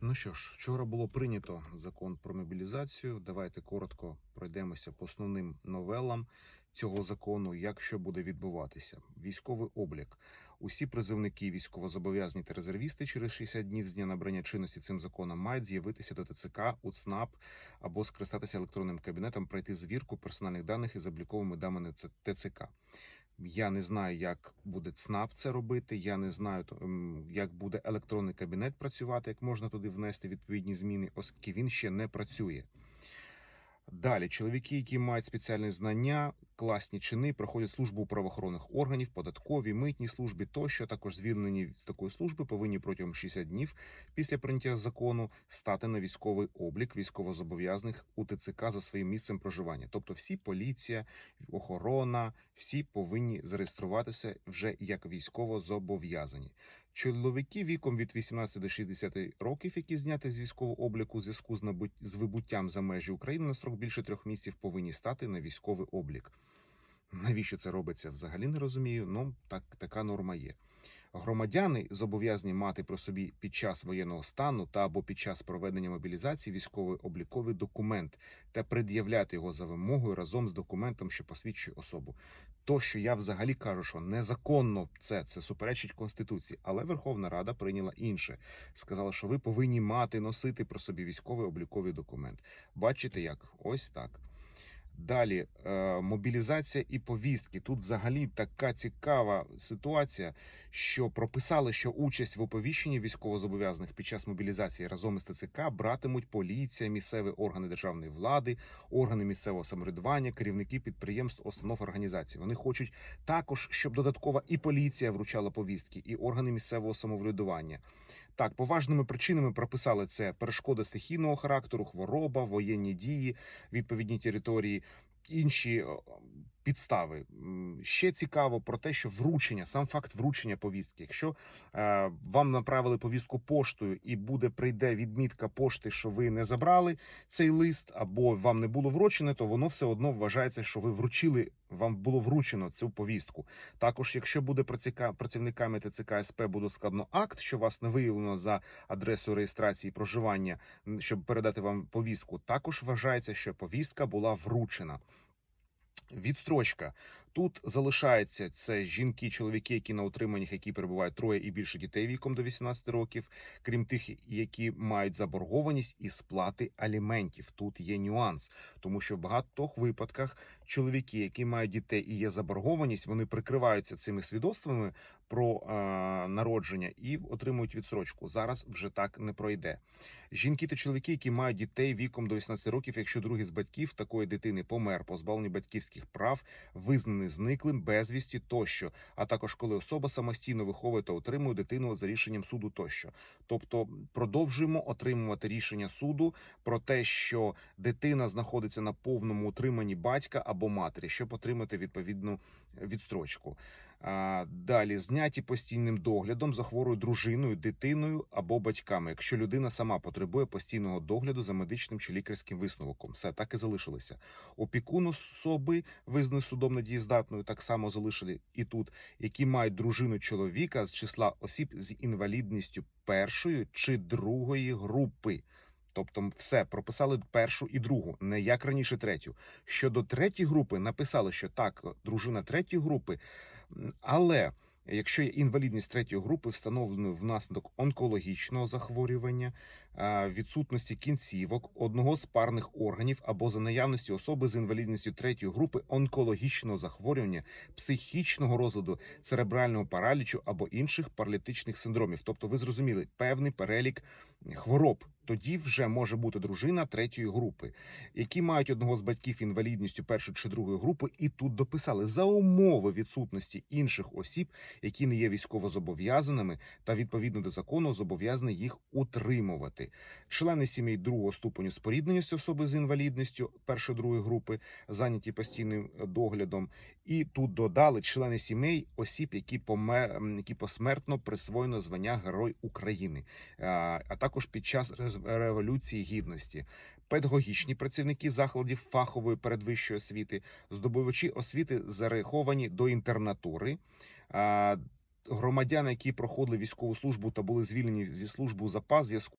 Ну що ж, вчора було прийнято закон про мобілізацію. Давайте коротко пройдемося по основним новелам цього закону. Як що буде відбуватися? Військовий облік. Усі призовники, військовозобов'язані та резервісти через 60 днів з дня набрання чинності цим законом мають з'явитися до ТЦК, УЦНАП або скористатися електронним кабінетом, пройти звірку персональних даних із обліковими даними ТЦК. Я не знаю, як буде ЦНАП це робити. Я не знаю, ем, як буде електронний кабінет працювати, як можна туди внести відповідні зміни, оскільки він ще не працює. Далі, чоловіки, які мають спеціальні знання, класні чини, проходять службу у правоохоронних органів, податковій, митній службі тощо, також звільнені з такої служби, повинні протягом 60 днів після прийняття закону стати на військовий облік військовозобов'язаних у ТЦК за своїм місцем проживання. Тобто, всі поліція, охорона, всі повинні зареєструватися вже як військовозобов'язані. Чоловіки віком від 18 до 60 років, які зняті з військового обліку у зв'язку з набут... з вибуттям за межі України на строк більше трьох місяців, повинні стати на військовий облік. Навіщо це робиться? Взагалі не розумію. Ну так така норма є. Громадяни зобов'язані мати при собі під час воєнного стану та або під час проведення мобілізації військовий обліковий документ та пред'являти його за вимогою разом з документом, що посвідчує особу. То, що я взагалі кажу, що незаконно це, це суперечить конституції, але Верховна Рада прийняла інше. Сказала, що ви повинні мати носити при собі військовий обліковий документ. Бачите, як ось так. Далі е, мобілізація і повістки. Тут взагалі така цікава ситуація, що прописали, що участь в оповіщенні військовозобов'язаних під час мобілізації разом із ТЦК братимуть поліція, місцеві органи державної влади, органи місцевого самоврядування, керівники підприємств, установ організацій. Вони хочуть також, щоб додаткова і поліція вручала повістки, і органи місцевого самоврядування. Так, поважними причинами прописали це перешкода стихійного характеру, хвороба, воєнні дії, відповідні території, інші підстави. Ще цікаво про те, що вручення, сам факт вручення повістки. Якщо е, вам направили повістку поштою і буде прийде відмітка пошти, що ви не забрали цей лист, або вам не було вручене, то воно все одно вважається, що ви вручили. Вам було вручено цю повістку. Також, якщо буде працівника- працівниками ТЦК СП буде складно акт, що вас не виявлено за адресою реєстрації проживання, щоб передати вам повістку, також вважається, що повістка була вручена. Відстрочка тут залишається це жінки, чоловіки, які на утриманнях, які перебувають троє і більше дітей віком до 18 років, крім тих, які мають заборгованість і сплати аліментів. Тут є нюанс, тому що в багатьох випадках чоловіки, які мають дітей і є заборгованість, вони прикриваються цими свідоцтвами про е, народження і отримують відстрочку. Зараз вже так не пройде. Жінки та чоловіки, які мають дітей віком до 18 років, якщо другий з батьків такої дитини помер, позбавлений батьківських прав, визнаний зниклим, безвісті тощо, а також коли особа самостійно виховує та утримує дитину за рішенням суду тощо. Тобто продовжуємо отримувати рішення суду про те, що дитина знаходиться на повному утриманні батька або матері, щоб отримати відповідну відстрочку. Далі зняті постійним доглядом за хворою дружиною, дитиною або батьками, якщо людина сама потребує постійного догляду за медичним чи лікарським висновком. Все так і залишилося. Опікун особи, визнаний судом недієздатною, так само залишили і тут, які мають дружину чоловіка з числа осіб з інвалідністю першої чи другої групи. Тобто, все прописали першу і другу, не як раніше третю. Щодо третьої групи, написали, що так, дружина третьої групи, але якщо є інвалідність третьої групи, встановленою внаслідок онкологічного захворювання, відсутності кінцівок, одного з парних органів або за наявності особи з інвалідністю третьої групи онкологічного захворювання, психічного розладу, церебрального паралічу або інших паралітичних синдромів. Тобто, ви зрозуміли певний перелік хвороб. Тоді вже може бути дружина третьої групи, які мають одного з батьків інвалідністю першої чи другої групи, і тут дописали за умови відсутності інших осіб, які не є військовозобов'язаними, та відповідно до закону зобов'язані їх утримувати. Члени сімей другого ступеню спорідненості особи з інвалідністю першої другої групи, зайняті постійним е, доглядом, і тут додали члени сімей осіб, які помер, які посмертно присвоєно звання Герой України, а, а також під час революції гідності. Педагогічні працівники закладів фахової передвищої освіти, здобувачі освіти зараховані до інтернатури. Громадяни, які проходили військову службу та були звільнені зі служби запас, зв'язку